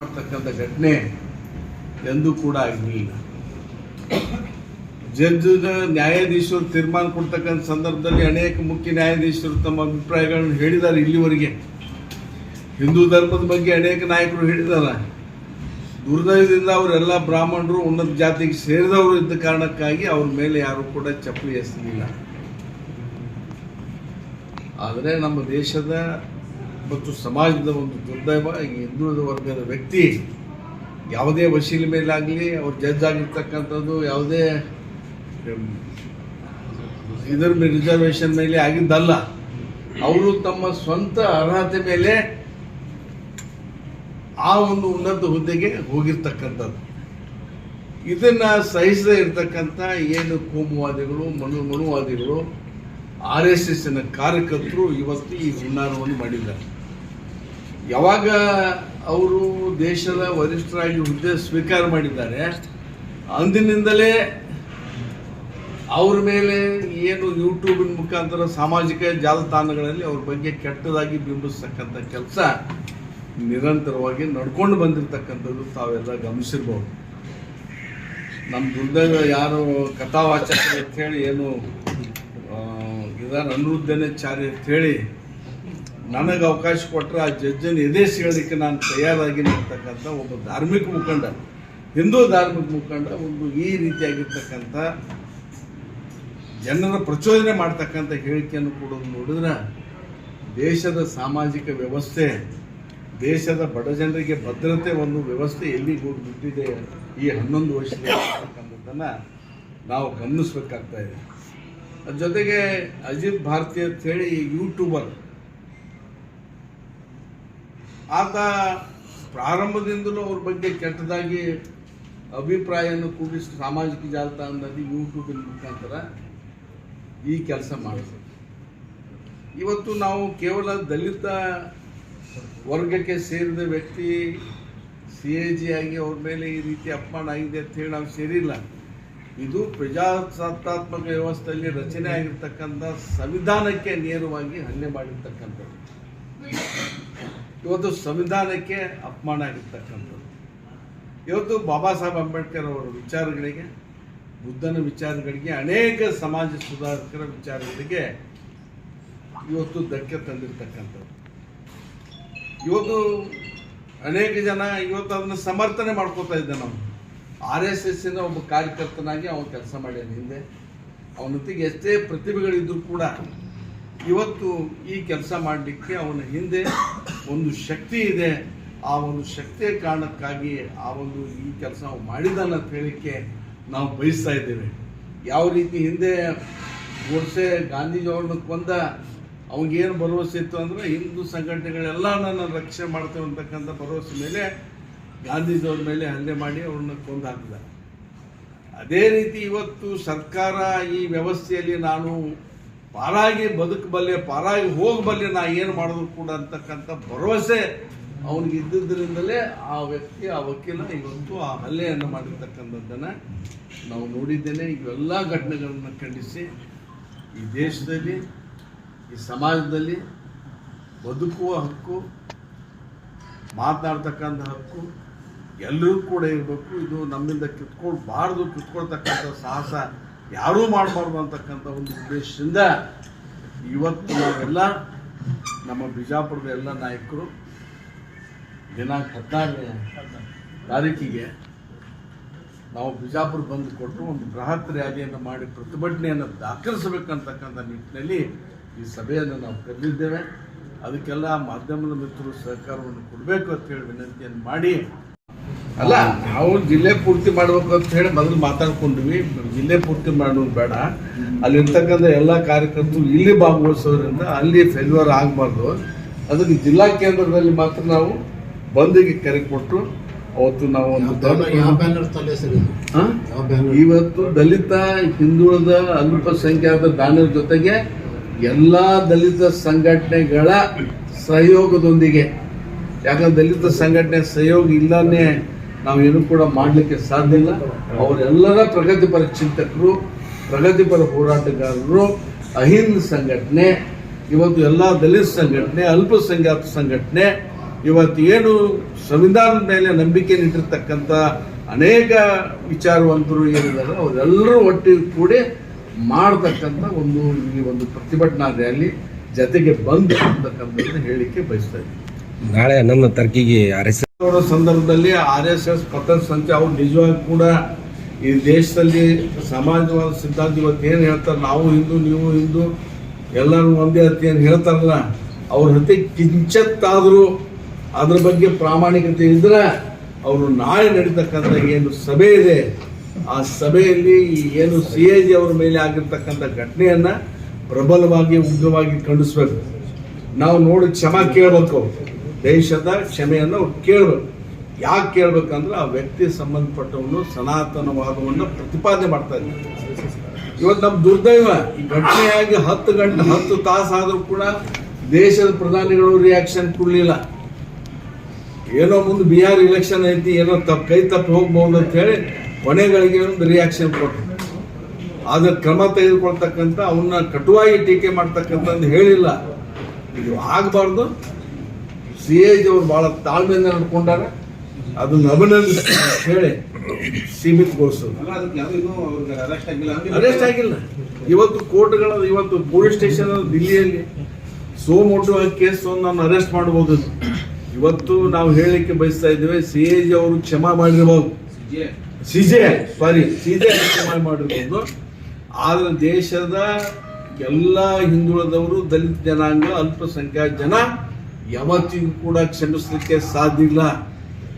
ಮಾಡ್ತಕ್ಕಂಥ ಘಟನೆ ಎಂದೂ ಕೂಡ ಆಗಲಿಲ್ಲ. ಜಡ್ಜ್ ನ್ಯಾಯಾಧೀಶರು ತೀರ್ಮಾನ ಕೊಡ್ತಕ್ಕಂಥ ಸಂದರ್ಭದಲ್ಲಿ ಅನೇಕ ಮುಖ್ಯ ನ್ಯಾಯಾಧೀಶರು ತಮ್ಮ ಅಭಿಪ್ರಾಯಗಳನ್ನು ಹೇಳಿದ್ದಾರೆ ಇಲ್ಲಿವರೆಗೆ. ಹಿಂದೂ ಧರ್ಮದ ಬಗ್ಗೆ ಅನೇಕ ನಾಯಕರು ಹೇಳಿದ್ದಾರೆ. ದುರ್ದೈವದಿಂದ ಅವರೆಲ್ಲ ಬ್ರಾಹ್ಮಣರು, ಉನ್ನತ ಜಾತಿಗೆ ಸೇರಿದವರು ಇದ್ದ ಕಾರಣಕ್ಕಾಗಿ ಅವ್ರ ಮೇಲೆ ಯಾರು ಕೂಡ ಚಪ್ಪಲಿ ಎಸಲಿಲ್ಲ ಆದರೆ ನಮ್ಮ ದೇಶದ ಮತ್ತು ಸಮಾಜದ ಒಂದು ದುರ್ದೈವ, ಈ ಹಿಂದುಳಿದ ವರ್ಗದ ವ್ಯಕ್ತಿ ಯಾವುದೇ ವಶೀಲ ಮೇಲಾಗಲಿ ಅವ್ರು ಜಡ್ಜ್ ಆಗಿರ್ತಕ್ಕಂಥದ್ದು ಯಾವುದೇ ಇದರ ರಿಸರ್ವೇಷನ್ ಮೇಲೆ ಆಗಿದ್ದಲ್ಲ. ಅವರು ತಮ್ಮ ಸ್ವಂತ ಅರ್ಹತೆ ಮೇಲೆ ಆ ಒಂದು ಉನ್ನತ ಹುದ್ದೆಗೆ ಹೋಗಿರ್ತಕ್ಕಂಥದ್ದು. ಇದನ್ನ ಸಹಿಸದೇ ಇರತಕ್ಕಂಥ ಏನು ಕೋಮುವಾದಿಗಳು, ಮನು, ಮನುವಾದಿಗಳು ಆರ್ ಎಸ್ ಎಸ್ನ ಕಾರ್ಯಕರ್ತರು ಇವತ್ತು ಈ ಹುನ್ನಾರವನ್ನು ಮಾಡಿದ್ದಾರೆ. ಯಾವಾಗ ಅವರು ದೇಶದ ವರಿಷ್ಠರಾಗಿ ಹುದ್ದೆ ಸ್ವೀಕಾರ ಮಾಡಿದ್ದಾರೆ, ಅಂದಿನಿಂದಲೇ ಅವ್ರ ಮೇಲೆ ಏನು ಯೂಟ್ಯೂಬಿನ ಮುಖಾಂತರ ಸಾಮಾಜಿಕ ಜಾಲತಾಣಗಳಲ್ಲಿ ಅವ್ರ ಬಗ್ಗೆ ಕೆಟ್ಟದಾಗಿ ಬಿಂಬಿಸ್ತಕ್ಕಂಥ ಕೆಲಸ ನಿರಂತರವಾಗಿ ನಡ್ಕೊಂಡು ಬಂದಿರತಕ್ಕಂಥದ್ದು ತಾವೆಲ್ಲ ಗಮನಿಸಿರ್ಬೋದು. ನಮ್ಮ ದುರ್ದೈವ ಯಾರು ಕಥಾವಾಚಕ ಅಂತ ಹೇಳಿ ಏನು ಇದಾರ ಅನಿರುದ್ಧನೇ ಚಾರಿ ಅಂತ ಹೇಳಿ ನನಗೆ ಅವಕಾಶ ಕೊಟ್ಟರೆ ಆ ಜಡ್ಜನ್ನು ಎದೇಸಿಗೋದಕ್ಕೆ ನಾನು ತಯಾರಾಗಿ ನಿರ್ತಕ್ಕಂಥ ಒಬ್ಬ ಧಾರ್ಮಿಕ ಮುಖಂಡ. ಹಿಂದೂ ಧಾರ್ಮಿಕ ಮುಖಂಡ ಒಂದು ಈ ರೀತಿಯಾಗಿರ್ತಕ್ಕಂಥ ಜನರ ಪ್ರಚೋದನೆ ಮಾಡ್ತಕ್ಕಂಥ ಹೇಳಿಕೆಯನ್ನು ಕೊಡೋದು ನೋಡಿದ್ರೆ ದೇಶದ ಸಾಮಾಜಿಕ ವ್ಯವಸ್ಥೆ, ದೇಶದ ಬಡ ಜನರಿಗೆ ಭದ್ರತೆ ಒಂದು ವ್ಯವಸ್ಥೆ ಎಲ್ಲಿ ಬಿಟ್ಟಿದೆ ಈ ಹನ್ನೊಂದು ವರ್ಷದಲ್ಲಿ ಅಂತಕ್ಕಂಥದ್ದನ್ನು ನಾವು ಗಮನಿಸ್ಬೇಕಾಗ್ತಾ ಇದೆ. ಜೊತೆಗೆ ಅಜಿತ್ ಭಾರತಿ ಅಂತ ಹೇಳಿ ಯೂಟ್ಯೂಬರ್ ಆತ ಪ್ರಾರಂಭದಿಂದಲೂ ಅವ್ರ ಬಗ್ಗೆ ಕೆಟ್ಟದಾಗಿ ಅಭಿಪ್ರಾಯವನ್ನು ಕೂಡಿಸಿ ಸಾಮಾಜಿಕ ಜಾಲತಾಣದಲ್ಲಿ ಯೂಟ್ಯೂಬಿನ ಮುಖಾಂತರ ಈ ಕೆಲಸ ಮಾಡಿದ್ರು. ಇವತ್ತು ನಾವು ಕೇವಲ ದಲಿತ ವರ್ಗಕ್ಕೆ ಸೇರಿದ ವ್ಯಕ್ತಿ ಸಿ ಎ ಜಿ ಆಗಿ ಅವ್ರ ಮೇಲೆ ಈ ರೀತಿ ಅಪಮಾನ ಆಗಿದೆ ಅಂತ ಹೇಳಿ ನಾವು ಸೇರಿಲ್ಲ. ಇದು ಪ್ರಜಾಸತ್ತಾತ್ಮಕ ವ್ಯವಸ್ಥೆಯಲ್ಲಿ ರಚನೆ ಆಗಿರ್ತಕ್ಕಂಥ ಸಂವಿಧಾನಕ್ಕೆ ನೇರವಾಗಿ ಹಲ್ಲೆ ಮಾಡಿರ್ತಕ್ಕಂಥದ್ದು. ಇವತ್ತು ಸಂವಿಧಾನಕ್ಕೆ ಅಪಮಾನ ಆಗಿರ್ತಕ್ಕಂಥದ್ದು. ಇವತ್ತು ಬಾಬಾ ಸಾಹೇಬ್ ಅಂಬೇಡ್ಕರ್ ಅವರ ವಿಚಾರಗಳಿಗೆ, ಬುದ್ಧನ ವಿಚಾರಗಳಿಗೆ, ಅನೇಕ ಸಮಾಜ ಸುಧಾರಕರ ವಿಚಾರಗಳಿಗೆ ಇವತ್ತು ಧಕ್ಕೆ ತಂದಿರ್ತಕ್ಕಂಥದ್ದು. ಇವತ್ತು ಅನೇಕ ಜನ ಇವತ್ತು ಅದನ್ನು ಸಮರ್ಥನೆ ಮಾಡ್ಕೋತಾ ಇದ್ದ ನಾವು. ಆರ್ ಎಸ್ ಎಸ್ಸಿನ ಒಬ್ಬ ಕಾರ್ಯಕರ್ತನಾಗಿ ಅವನು ಕೆಲಸ ಮಾಡ್ಯಾನ. ಹಿಂದೆ ಅವನೊತ್ತಿಗೆ ಎಷ್ಟೇ ಪ್ರತಿಭೆಗಳಿದ್ದರೂ ಕೂಡ ಇವತ್ತು ಈ ಕೆಲಸ ಮಾಡಲಿಕ್ಕೆ ಅವನ ಹಿಂದೆ ಒಂದು ಶಕ್ತಿ ಇದೆ, ಆ ಒಂದು ಶಕ್ತಿಯ ಕಾರಣಕ್ಕಾಗಿ ಆ ಒಂದು ಈ ಕೆಲಸ ಮಾಡಿದ ಅಂತ ಹೇಳಿಕ್ಕೆ ನಾವು ಬಯಸ್ತಾ ಇದ್ದೇವೆ. ಯಾವ ರೀತಿ ಹಿಂದೆ ಗೋಡ್ಸೆ ಗಾಂಧೀಜಿ ಅವ್ರನ್ನ ಕೊಂದ ಅವ್ನಿಗೇನು ಭರವಸೆ ಇತ್ತು ಅಂದರೆ ಹಿಂದೂ ಸಂಘಟನೆಗಳೆಲ್ಲ ನನ್ನ ರಕ್ಷೆ ಮಾಡ್ತೇವೆ ಅಂತಕ್ಕಂಥ ಭರವಸೆ ಮೇಲೆ ಗಾಂಧೀಜಿಯವ್ರ ಮೇಲೆ ಹಲ್ಲೆ ಮಾಡಿ ಅವ್ರನ್ನ ಕೊಂದು ಅದೇ ರೀತಿ ಇವತ್ತು ಸರ್ಕಾರ ಈ ವ್ಯವಸ್ಥೆಯಲ್ಲಿ ನಾನು ಪಾರಾಗಿ ಬದುಕಬಲ್ಲೆ ಪಾರಾಗಿ ಹೋಗಬಲ್ಲೆ ನಾ ಏನು ಮಾಡಿದ್ರು ಕೂಡ ಅಂತಕ್ಕಂಥ ಭರವಸೆ ಅವನಿಗೆ ಇದ್ದಿದ್ದರಿಂದಲೇ ಆ ವ್ಯಕ್ತಿ, ಆ ವಕೀಲ ಇವತ್ತು ಆ ಹಲ್ಲೆಯನ್ನು ಮಾಡಿರ್ತಕ್ಕಂಥದ್ದನ್ನು ನಾವು ನೋಡಿದ್ದೇನೆ. ಇವೆಲ್ಲ ಘಟನೆಗಳನ್ನು ಖಂಡಿಸಿ ಈ ದೇಶದಲ್ಲಿ, ಈ ಸಮಾಜದಲ್ಲಿ ಬದುಕುವ ಹಕ್ಕು, ಮಾತನಾಡ್ತಕ್ಕಂಥ ಹಕ್ಕು ಎಲ್ಲರೂ ಕೂಡ ಇರಬೇಕು. ಇದು ನಮ್ಮಿಂದ ಕಿತ್ಕೊಳ್ಬಾರ್ದು, ಕಿತ್ಕೊಳ್ತಕ್ಕಂಥ ಸಾಹಸ ಯಾರೂ ಮಾಡಬಾರ್ದು ಅಂತಕ್ಕಂಥ ಒಂದು ಉದ್ದೇಶದಿಂದ ಇವತ್ತು ನಾವೆಲ್ಲ ನಮ್ಮ ಬಿಜಾಪುರದ ಎಲ್ಲ ನಾಯಕರು ದಿನಾಂಕ ಹದಿನಾರನೇ ತಾರೀಕಿಗೆ ನಾವು ಬಿಜಾಪುರ ಬಂದು ಕೊಟ್ಟು ಒಂದು ಬೃಹತ್ ರ್ಯಾಲಿಯನ್ನು ಮಾಡಿ ಪ್ರತಿಭಟನೆಯನ್ನು ದಾಖಲಿಸಬೇಕಂತಕ್ಕಂಥ ನಿಟ್ಟಿನಲ್ಲಿ ಈ ಸಭೆಯನ್ನು ನಾವು ಕರೆದಿದ್ದೇವೆ. ಅದಕ್ಕೆಲ್ಲ ಮಾಧ್ಯಮದ ಮಿತ್ರರು ಸಹಕಾರವನ್ನು ಕೊಡಬೇಕು ಅಂತ ಹೇಳಿ ವಿನಂತಿಯನ್ನು ಮಾಡಿ ಅಲ್ಲ ನಾವು ಜಿಲ್ಲೆ ಪೂರ್ತಿ ಮಾಡ್ಬೇಕು ಅಂತ ಹೇಳಿ ಮೊದಲು ಮಾತಾಡ್ಕೊಂಡ್ವಿ. ಜಿಲ್ಲೆ ಪೂರ್ತಿ ಮಾಡೋದು ಬೇಡ. ಅಲ್ಲಿರ್ತಕ್ಕಂಥ ಎಲ್ಲ ಕಾರ್ಯಕರ್ತರು ಇಲ್ಲಿ ಭಾಗವಹಿಸೋದ್ರಿಂದ ಅಲ್ಲಿ ಫೇಲ್ಯೂರ್ ಆಗಬಾರ್ದು. ಅದಕ್ಕೆ ಜಿಲ್ಲಾ ಕೇಂದ್ರದಲ್ಲಿ ಮಾತ್ರ ನಾವು ಬಂದಿಗೆ ಕರೆ ಕೊಟ್ಟು ಅವತ್ತು ನಾವು ಒಂದು ಇವತ್ತು ದಲಿತ ಹಿಂದುಳಿದ ಅಲ್ಪಸಂಖ್ಯಾತ ದಾನದ ಜೊತೆಗೆ ಎಲ್ಲ ದಲಿತ ಸಂಘಟನೆಗಳ ಸಹಯೋಗದೊಂದಿಗೆ. ಯಾಕಂದ್ರೆ ದಲಿತ ಸಂಘಟನೆ ಸಹಯೋಗ ಇಲ್ಲನೇ ನಾವೇನು ಕೂಡ ಮಾಡಲಿಕ್ಕೆ ಸಾಧ್ಯ ಇಲ್ಲ. ಅವರೆಲ್ಲರ ಪ್ರಗತಿಪರ ಚಿಂತಕರು ಪ್ರಗತಿಪರ ಹೋರಾಟಗಾರರು, ಅಹಿಂದ ಸಂಘಟನೆ, ಇವತ್ತು ಎಲ್ಲ ದಲಿತ ಸಂಘಟನೆ, ಅಲ್ಪಸಂಖ್ಯಾತ ಸಂಘಟನೆ, ಇವತ್ತು ಏನು ಸಂವಿಧಾನದ ಮೇಲೆ ನಂಬಿಕೆ ನೀಡಿರ್ತಕ್ಕಂಥ ಅನೇಕ ವಿಚಾರವಂತರು ಏನಿದ್ದಾರೆ ಅವರೆಲ್ಲರೂ ಒಟ್ಟಿಗೆ ಕೂಡಿ ಮಾಡತಕ್ಕಂಥ ಒಂದು ಈ ಒಂದು ಪ್ರತಿಭಟನಾ ರ್ಯಾಲಿ ಜತೆಗೆ ಬಂದು ಅಂತಕ್ಕಂಥದ್ದನ್ನು ಹೇಳಲಿಕ್ಕೆ ಬಯಸ್ತಾ ನಾಳೆ ನನ್ನ ತರ್ಕಿಗೆ ಆರ್ ಎಸ್ ಅವರ ಸಂದರ್ಭದಲ್ಲಿ ಆರ್ ಎಸ್ ಎಸ್ ಪತನ ಸಂಖ್ಯೆ, ಅವ್ರು ನಿಜವಾಗಿ ಕೂಡ ಈ ದೇಶದಲ್ಲಿ ಸಮಾಜವಾದ ಸಿದ್ಧಾಂತ ಇವತ್ತು ಏನು ಹೇಳ್ತಾರೆ, ನಾವು ಹಿಂದೂ, ನೀವು ಹಿಂದೂ, ಎಲ್ಲರೂ ಒಂದೇ ಅಂತ ಏನು ಹೇಳ್ತಾರಲ್ಲ, ಅವ್ರ ಜೊತೆ ಕಿಂಚತ್ತಾದರೂ ಅದ್ರ ಬಗ್ಗೆ ಪ್ರಾಮಾಣಿಕತೆ ಇದ್ರೆ ಅವರು ನಾಳೆ ನಡೀತಕ್ಕಂಥ ಏನು ಸಭೆ ಇದೆ, ಆ ಸಭೆಯಲ್ಲಿ ಏನು ಸಿ ಎ ಜಿ ಅವರ ಮೇಲೆ ಆಗಿರ್ತಕ್ಕಂಥ ಘಟನೆಯನ್ನು ಪ್ರಬಲವಾಗಿ ಉಗ್ರವಾಗಿ ಖಂಡಿಸ್ಬೇಕು. ನಾವು ನೋಡಿ ಕ್ಷಮಾ ಕೇಳಬೇಕು ದೇಶದ ಕ್ಷಮೆಯನ್ನು ಕೇಳಬೇಕು. ಯಾಕೆ ಕೇಳ್ಬೇಕಂದ್ರೆ ಆ ವ್ಯಕ್ತಿ ಸಂಬಂಧಪಟ್ಟವನು ಸನಾತನವಾದವನ್ನು ಪ್ರತಿಪಾದನೆ ಮಾಡ್ತಾ ಇದ್ದಾರೆ ಇವತ್ತು ನಮ್ಮ ದುರ್ದೈವ ಈ ಘಟನೆಯಾಗಿ ಹತ್ತು ಗಂಟೆ, ಹತ್ತು ತಾಸಾದರೂ ಕೂಡ ದೇಶದ ಪ್ರಧಾನಿಗಳು ರಿಯಾಕ್ಷನ್ ಕೊಡಲಿಲ್ಲ. ಏನೋ ಮುಂದೆ ಬಿಹಾರ್ ಇಲೆಕ್ಷನ್ ಐತಿ, ಏನೋ ತಪ್ಪು ಕೈ ತಪ್ಪು ಹೋಗ್ಬೋದು ಅಂತ ಹೇಳಿ ಕೊನೆಗಳಿಗೆ ಒಂದು ರಿಯಾಕ್ಷನ್ ಕೊಟ್ಟರು ಆದ್ರೆ ಕ್ರಮ ತೆಗೆದುಕೊಳ್ತಕ್ಕಂಥ ಅವನ್ನ ಕಟುವಾಗಿ ಟೀಕೆ ಮಾಡ್ತಕ್ಕಂಥದ್ದು ಹೇಳಿಲ್ಲ. ಇದು ಆಗಬಾರ್ದು. ಸಿ ಎ ಜಿ ಅವರು ಭಾಳ ತಾಳ್ಮೆಯಿಂದ ನಡ್ಕೊಂಡಾರ. ಅದನ್ನ ಅಭಿನಂದಿಸಿ ಹೇಳಿ ಸೀಮಿತಗೊಳಿಸೋದು. ಅರೆಸ್ಟ್ ಆಗಿಲ್ಲ. ಇವತ್ತು ಕೋರ್ಟ್ಗಳ ಇವತ್ತು ಪೊಲೀಸ್ ಸ್ಟೇಷನ್ ದಿಲ್ಲಿಯಲ್ಲಿ. ಸೋ ಮೋಟು ಕೇಸ್ ನಾನು ಅರೆಸ್ಟ್ ಮಾಡಬಹುದು ಇವತ್ತು ನಾವು ಹೇಳಲಿಕ್ಕೆ ಬಯಸ್ತಾ ಇದ್ದೇವೆ ಸಿ ಎ ಜಿ ಅವರು ಕ್ಷಮಾ ಮಾಡಿರ್ಬೋದು. ಸಿಜೆ ಸಾರಿ ಸಿಜೆ ಕ್ಷಮಾ ಮಾಡಿರ್ಬೋದು. ಆದ್ರೆ ದೇಶದ ಎಲ್ಲ ಹಿಂದುಳಿದವರು ದಲಿತ ಜನಾಂಗ ಅಲ್ಪಸಂಖ್ಯಾತ ಜನ ಯಾವತ್ತಿಗೂ ಕೂಡ ಕ್ಷಮಿಸಲಿಕ್ಕೆ ಸಾಧ್ಯ ಇಲ್ಲ.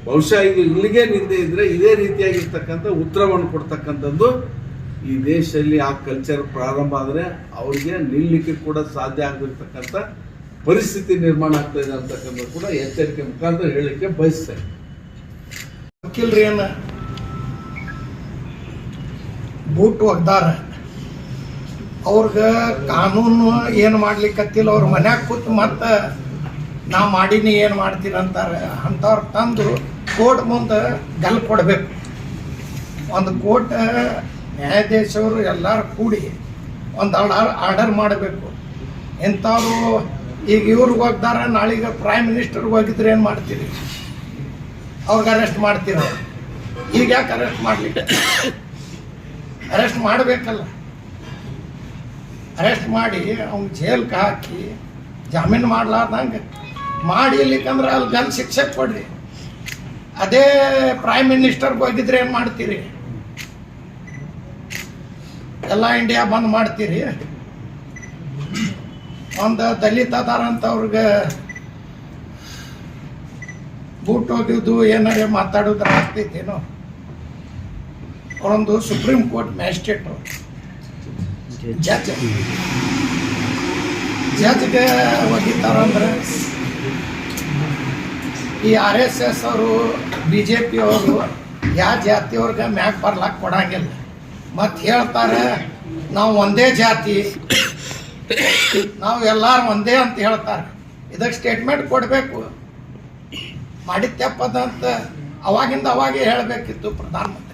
ಬಹುಶಃ ಇದು ಇಲ್ಲಿಗೆ ನಿಂದೆ ಇದ್ರೆ ಇದೇ ರೀತಿಯಾಗಿರ್ತಕ್ಕಂಥ ಉತ್ತರವನ್ನು ಕೊಡ್ತಕ್ಕಂಥದ್ದು ಈ ದೇಶದಲ್ಲಿ ಆ ಕಲ್ಚರ್ ಪ್ರಾರಂಭ ಆದರೆ ಅವ್ರಿಗೆ ನಿಲ್ಲಿಕ್ಕೆ ಕೂಡ ಸಾಧ್ಯ ಆಗಿರ್ತಕ್ಕಂಥ ಪರಿಸ್ಥಿತಿ ನಿರ್ಮಾಣ ಆಗ್ತಾ ಇದೆ ಅಂತಕ್ಕಂಥ ಕೂಡ ಎಚ್ಚರಿಕೆ ಮುಖಾಂತರ ಹೇಳಲಿಕ್ಕೆ ಬಯಸ್ತೇನೆ ವಕೀಲ್ರಿ ಏನ ಬೂಟ್ ಒಗ್ದಾರ ಅವ್ರಿಗೆ ಕಾನೂನು ಏನು ಮಾಡ್ಲಿಕ್ಕತ್ತಿಲ್ಲ, ಅವ್ರ ಮನ್ಯಾಗ ಕೂತು ಮತ್ತೆ ನಾ ಮಾಡಿನಿ, ಏನು ಮಾಡ್ತೀರಂತಾರೆ ಅಂತಾರೆ. ಅಂಥವ್ರು ತಂದು ಕೋರ್ಟ್ ಮುಂದೆ ಗಲ್ ಕೊಡಬೇಕು. ಒಂದು ಕೋರ್ಟ್, ನ್ಯಾಯಾಧೀಶರು ಎಲ್ಲರೂ ಕೂಡಿ ಒಂದು ಆರ್ಡರ್ ಆರ್ಡರ್ ಮಾಡಬೇಕು. ಇಂಥವ್ರು ಈಗ ಇವ್ರಿಗೆ ಹೋಗ್ದಾರ, ನಾಳೆಗೆ ಪ್ರೈಮ್ ಮಿನಿಸ್ಟರ್ಗೆ ಹೋಗಿದ್ರೆ ಏನು ಮಾಡ್ತೀರಿ? ಅವ್ರಿಗೆ ಅರೆಸ್ಟ್ ಮಾಡ್ತೀರ? ಈಗ ಯಾಕೆ ಅರೆಸ್ಟ್ ಮಾಡ್ಲಿಕ್ಕೆ? ಅರೆಸ್ಟ್ ಮಾಡಬೇಕಲ್ಲ. ಅರೆಸ್ಟ್ ಮಾಡಿ ಅವ್ನ ಜೈಲ್ಗೆ ಹಾಕಿ ಜಾಮೀನು ಮಾಡ್ಲಾರ್ದಂಗೆ ಮಾಡಿ ಇಲ್ಲಿಕಂದ್ರೆ ಅಲ್ಲಿ ಗನ್ ಶಿಕ್ಷೆ ಕೊಡ್ರಿ. ಅದೇ ಪ್ರೈಮ್ ಮಿನಿಸ್ಟರ್ಗೆ ಹೋಗಿದ್ರೆ ಏನು ಮಾಡ್ತೀರಿ? ಎಲ್ಲ ಇಂಡಿಯಾ ಬಂದ್ ಮಾಡ್ತೀರಿ? ಒಂದು ದಲಿತ ಅದಾರ ಅಂತ ಅವ್ರಿಗೆ ಬೂಟ್ ಹೋಗಿದ್ದು ಏನಾರ ಮಾತಾಡೋದ್ರ ಆಗ್ತೈತೇನೋ? ಅವರೊಂದು ಸುಪ್ರೀಂ ಕೋರ್ಟ್ ಮ್ಯಾಜಿಸ್ಟ್ರೇಟ್ ಜಡ್ಜ್ ಜಡ್ಜ್ಗೆ ಒಗಿತಾರಂದ್ರೆ ಈ ಆರ್ ಎಸ್ ಎಸ್ ಅವರು ಬಿ ಜೆ ಪಿ ಅವರು, ಯಾವ ಜಾತಿಯವ್ರಿಗೆ ಮ್ಯಾಗ ಬರ್ಲಾಕ್ ಕೊಡಂಗಿಲ್ಲ. ಮತ್ತು ಹೇಳ್ತಾರೆ, ನಾವು ಒಂದೇ ಜಾತಿ. ನಾವು ಎಲ್ಲಾರು ಒಂದೇ ಅಂತ ಹೇಳ್ತಾರೆ. ಇದಕ್ಕೆ ಸ್ಟೇಟ್ಮೆಂಟ್ ಕೊಡಬೇಕು. ಮಾಡಿದ ಅಂತ ಅವಾಗಿಂದ ಅವಾಗೇ ಹೇಳಬೇಕಿತ್ತು ಪ್ರಧಾನಮಂತ್ರಿ